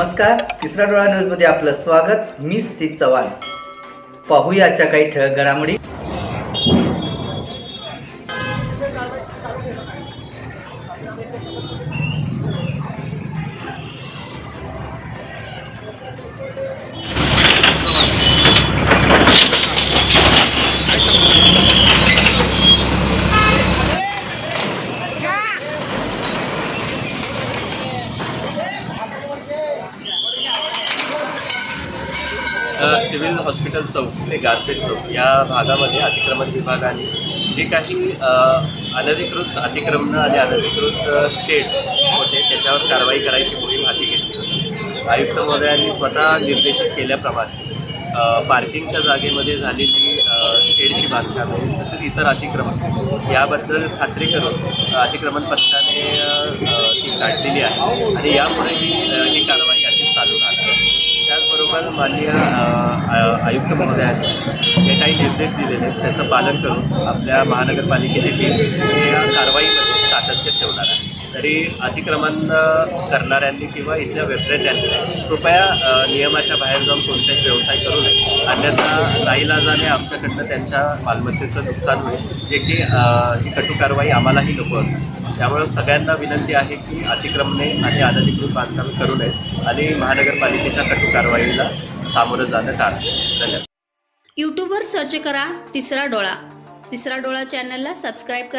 नमस्कार. तिसरा डोळा न्यूजमध्ये आपलं स्वागत. मी स्थित चव्हाण. पाहूयाच्या काही ठळक घडामोडी. सिव्हिल हॉस्पिटल चौक ते गारपेट चौक या भागामध्ये अतिक्रमण विभागाने जे काही अनधिकृत अतिक्रमणं आणि अनधिकृत शेड होते त्याच्यावर कारवाई करायची मोहीम हाती घेतली होती. आयुक्त महोदयांनी स्वतः निर्देशित केल्याप्रमाणे पार्किंगच्या जागेमध्ये झालेली शेडची बांधकामे तसेच इतर अतिक्रमण याबद्दल खात्री करून अतिक्रमण पथकाने ती काढलेली आहे. आणि यामुळे ही कारवाई अशीच चालू राहणार आहे. त्याचबरोबर माननीय आयुक्त महोदयांनी जे काही निर्देश दिलेले आहेत त्याचं पालन करून आपल्या महानगरपालिकेची टीम या कारवाईमध्ये सातत्य ठेवणार आहे. तरी अतिक्रमण करणाऱ्यांनी किंवा इथल्या व्यवसायांनी कृपया नियमाच्या बाहेर जाऊन कोणताही व्यवसाय करू नये. अन्यथा नाईलाजाने आमच्याकडनं त्यांच्या मालमत्तेचं नुकसान होईल. जे की ही कटू कारवाई आम्हालाही नको असते त्यामुळे सगळ्यांना विनंती आहे की अतिक्रमणे आणि अनधिकृत बांधकामे करू नये आणि महानगरपालिकेच्या कठोर कारवाईला सामोरं जाणं टाळा धन्यवाद. यूट्यूबवर सर्च करा तिसरा डोळा. तिसरा डोळा चॅनलला सबस्क्राईब करा.